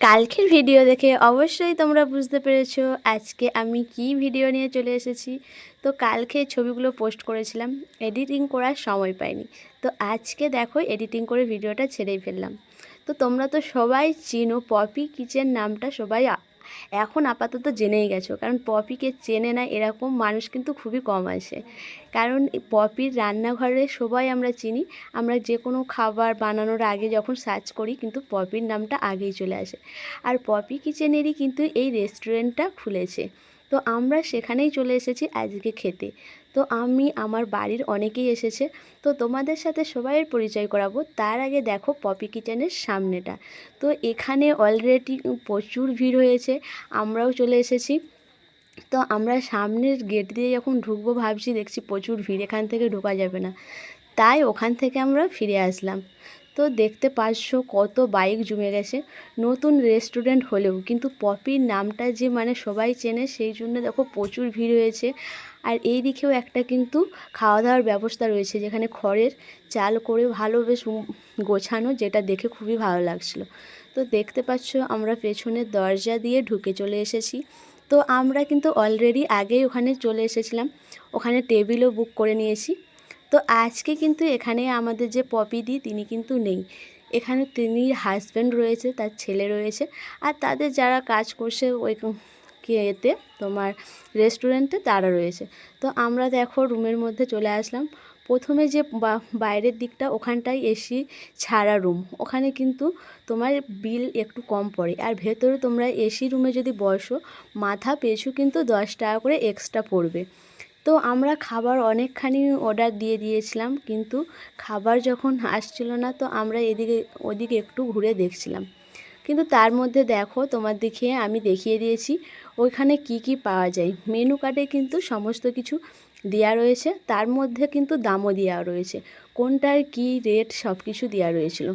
কালকের ভিডিও দেখে অবশ্যই তোমরা বুঝতে পেরেছ আজকে আমি কি ভিডিও নিয়ে চলে এসেছি। তো কালকে ছবিগুলো পোস্ট করেছিলাম, এডিটিং করার সময় পাইনি। তো আজকে দেখো এডিটিং করে ভিডিওটা ছেড়েই ফেললাম। তো তোমরা তো সবাই চিনো পপি কিচেন নামটা সবাই এখন আপাতত জেনেই গেছো। কারণ পপিকে চেনে না এরকম মানুষ কিন্তু খুবই কম আসে। কারণ পপির রান্নাঘরে সবাই আমরা চিনি। আমরা যে কোনো খাবার বানানোর আগে যখন সার্চ করি কিন্তু পপির নামটা আগেই চলে আসে। আর পপি কিচেনেরই কিন্তু এই রেস্টুরেন্টটা খুলেছে। তো আমরা সেখানেই চলে এসেছি আজকে খেতে। তো আমি, আমার বাড়ির অনেকেই এসেছে। তো তোমাদের সাথে সবাইয়ের পরিচয় করাবো। তার আগে দেখো পপি কিচেনের সামনেটা। তো এখানে অলরেডি প্রচুর ভিড় হয়েছে। আমরাও চলে এসেছি। তো আমরা সামনের গেট দিয়ে যখন ঢুকবো ভাবছি, দেখছি প্রচুর ভিড়। এখান থেকে ঢোকা যাবে না। তাই ওখান থেকে আমরা ফিরে আসলাম। তো দেখতে পাচ্ছ কত বাইক জমে গেছে। নতুন রেস্টুরেন্ট হলেও, কিন্তু পপির নামটা যে মানে সবাই চেনে, সেই জন্য দেখো প্রচুর ভিড় হয়েছে। আর এই দিকেও একটা কিন্তু খাওয়া দাওয়ার ব্যবস্থা রয়েছে, যেখানে খড়ের চাল করে ভালো বেশ গোছানো, যেটা দেখে খুবই ভালো লাগছিল। তো দেখতে পাচ্ছ আমরা পেছনের দরজা দিয়ে ঢুকে চলে এসেছি। তো আমরা কিন্তু অলরেডি আগেই ওখানে চলে এসেছিলাম। ওখানে টেবিলও বুক করে নিয়েছি। তো আজকে কিন্তু এখানে আমাদের যে পপিদি তিনি কিন্তু নেই। এখানে তিনি হাজব্যান্ড রয়েছে, তার ছেলে রয়েছে। আর তাদের যারা কাজ করছে ওই এতে, তোমার রেস্টুরেন্টে তারা রয়েছে। তো আমরা দেখো রুমের মধ্যে চলে আসলাম। প্রথমে যে বাইরের দিকটা, ওখানটায় এসি ছাড়া রুম ওখানে কিন্তু তোমার বিল একটু কম পড়ে। আর ভেতরে তোমরা এসি রুমে যদি বসো, মাথা পেছু কিন্তু দশ টাকা করে এক্সট্রা পড়বে। তো আমরা খাবার অনেকখানি অর্ডার দিয়ে দিয়েছিলাম, কিন্তু খাবার যখন আসছিল না তো আমরা এদিকে, ওদিকে একটু ঘুরে দেখছিলাম। কিন্তু তার মধ্যে দেখো, তোমার দেখিয়ে আমি দেখিয়ে দিয়েছি, ওইখানে কি কি পাওয়া যায়। মেনু কার্ডে কিন্তু সমস্ত কিছু দেওয়া রয়েছে, তার মধ্যে কিন্তু দামও দেওয়া রয়েছে। কোনটার কি রেট সব কিছু দেওয়া রয়েছিল।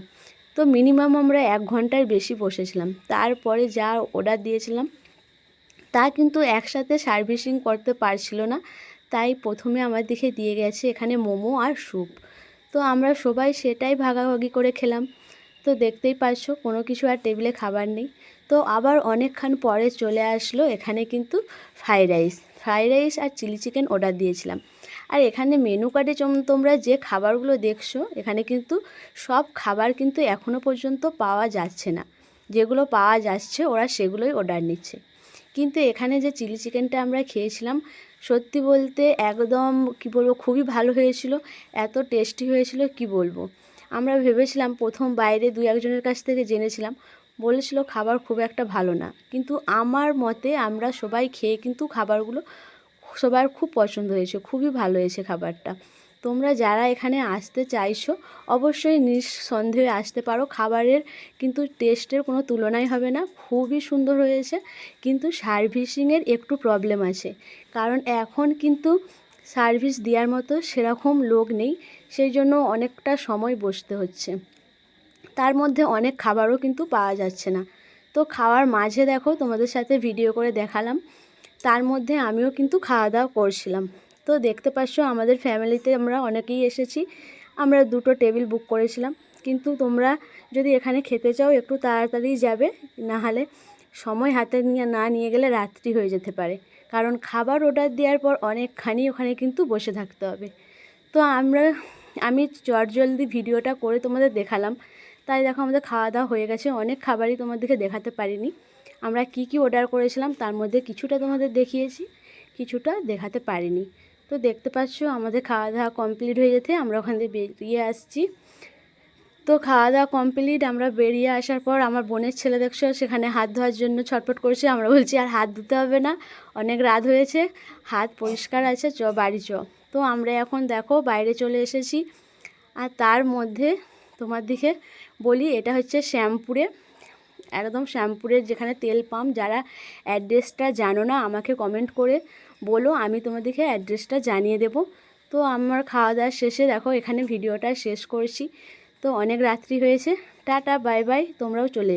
তো মিনিমাম আমরা এক ঘণ্টার বেশি বসেছিলাম। তারপরে যা অর্ডার দিয়েছিলাম, তা কিন্তু একসাথে সার্ভিসিং করতে পারছিল না। তাই প্রথমে আমার দিকে দিয়ে গেছে এখানে মোমো আর স্যুপ। তো আমরা সবাই সেটাই ভাগাভাগি করে খেলাম। তো দেখতেই পাচ্ছ কোনো কিছু আর টেবিলে খাবার নেই। তো আবার অনেকক্ষণ পরে চলে আসলো এখানে কিন্তু ফ্রাইড রাইস। ফ্রাইড রাইস আর চিলি চিকেন অর্ডার দিয়েছিলাম। আর এখানে মেনু কার্ডে তোমরা যে খাবারগুলো দেখছ, এখানে কিন্তু সব খাবার কিন্তু এখনও পর্যন্ত পাওয়া যাচ্ছে না। যেগুলো পাওয়া যাচ্ছে, ওরা সেগুলোই অর্ডার নিচ্ছে। কিন্তু এখানে যে চিলি চিকেনটা আমরা খেয়েছিলাম, সত্যি বলতে একদম, কি বলব, খুবই ভালো হয়েছিল, এত টেস্টি হয়েছিল, কি বলব। আমরা ভেবেছিলাম প্রথম বাইরে দু একজনের কাছ থেকে জেনেছিলাম, বলেছিল খাবার খুব একটা ভালো না। কিন্তু আমার মতে আমরা সবাই খেয়ে কিন্তু খাবারগুলো সবার খুব পছন্দ হয়েছে, খুবই ভালো হয়েছে খাবারটা। তোমরা যারা এখানে আসতে চাইছো, অবশ্যই নিঃসন্দেহে আসতে পারো। খাবারের কিন্তু টেস্টের কোনো তুলনাই হবে না, খুবই সুন্দর হয়েছে। কিন্তু সার্ভিসিংয়ের একটু প্রবলেম আছে। কারণ এখন কিন্তু সার্ভিস দেওয়ার মতো সেরকম লোক নেই সেই জন্য অনেকটা সময় বসতে হচ্ছে। তার মধ্যে অনেক খাবারও কিন্তু পাওয়া যাচ্ছে না। তো খাওয়ার মাঝে দেখো, তোমাদের সাথে ভিডিও করে দেখালাম। তার মধ্যে আমিও কিন্তু খাওয়া দাওয়া করছিলাম। তো দেখতে পাচ্ছ, আমাদের ফ্যামিলিতে আমরা অনেকেই এসেছি। আমরা দুটো টেবিল বুক করেছিলাম। কিন্তু তোমরা যদি এখানে খেতে চাও, একটু তাড়াতাড়ি যাবে। না হলে সময় হাতে নিয়ে না নিয়ে গেলে রাত্রি হয়ে যেতে পারে। কারণ খাবার অর্ডার দেওয়ার পর অনেকখানি ওখানে কিন্তু বসে থাকতে হবে। তো আমরা, আমি চটজলদি ভিডিওটা করে তোমাদের দেখালাম। তাই দেখো, আমাদের খাওয়া দাওয়া হয়ে গেছে। অনেক খাবারই তোমাদেরকে দেখাতে পারিনি। আমরা কি কি অর্ডার করেছিলাম, তার মধ্যে কিছুটা তোমাদের দেখিয়েছি, কিছুটা দেখাতে পারিনি। তো দেখতে পাচ্ছ, আমাদের খাওয়া দাওয়া কমপ্লিট হয়ে যেতে আমরা ওখান থেকে বেরিয়ে আসছি। তো খাওয়া দাওয়া কমপ্লিট আমরা বেরিয়ে আসার পর আমার বোনের ছেলে দেখছ, সেখানে হাত ধোয়ার জন্য ছটফট করছে, আমরা বলছি, আর হাত ধুতে হবে না, অনেক রাত হয়েছে, হাত পরিষ্কার আছে, চ, বাড়ি চ। তো আমরা এখন দেখো, বাইরে চলে এসেছি, আর তার মধ্যে তোমার দিকে বলি, এটা হচ্ছে শ্যামপুরে, একদম শ্যামপুরের যেখানে তেল পাম্প, যারা অ্যাড্রেসটা জানো না, আমাকে কমেন্ট করে বলো, আমি তোমাদেরকে অ্যাড্রেসটা জানিয়ে দেব। তো আমার খাওয়া দাওয়া শেষে দেখো, এখানে ভিডিওটা শেষ করছি। তো অনেক রাত্রি হয়েছে। টাটা বাই বাই তোমরাও চলে।